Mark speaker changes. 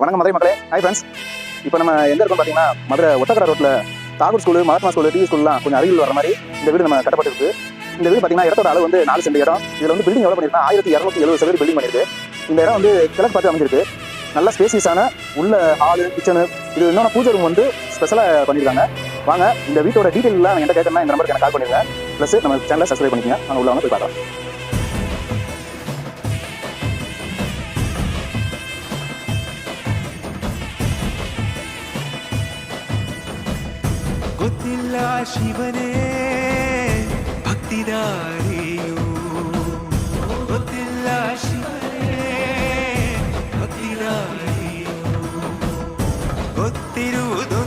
Speaker 1: வணக்கம் மதுரை மக்களே. Hi friends இப்போ நம்ம எங்கே இருக்கோம் பார்த்தீங்கன்னா மதுரை ஒத்தக்கடை ரோட்டில் Tagore school Mahatma school TV ஸ்கூல்லாம் கொஞ்சம் அருகில் வர மாதிரி இந்த வீடு நம்ம கட்டப்பட்டிருக்கு. இந்த வீடு பார்த்தீங்கன்னா இடத்தோட அளவு வந்து நாலு சென்ட் இடம். இதில் வந்து பில்டிங் எவ்வளோ பண்ணியிருக்கா ஆயிரத்தி இரநூத்தி எழுபது சதவீதம் பில்டிங் பண்ணியிருக்கு. இந்த இடம் வந்து கிழக்கு பார்த்து அமைஞ்சிருக்கு. நல்ல ஸ்பேசியஸான உள்ள ஹாலு கிச்சனு இது இன்னொன்று பூஜை ரூம் வந்து ஸ்பெஷலாக பண்ணியிருக்காங்க. வாங்க இந்த வீட்டோட டீட்டெயிலாம் என்கிட்ட கேட்கணும்னா இந்த நம்பருக்கு எனக்கு கால் பண்ணிடுங்க ப்ளஸ் நம்ம சேனலை சப்ஸ்கிரைப் பண்ணிக்கங்க. நான் உள்ள வந்து போய் பார்க்கலாம்.
Speaker 2: ಗೊತ್ತಿಲ್ಲ ಶಿವನೇ ಭಕ್ತಿದಾರಿಯು ಗೊತ್ತಿಲ್ಲ ಶಿವನೇ ಭಕ್ತಿದಾರಿಯು ಗೊತ್ತಿರುವುದು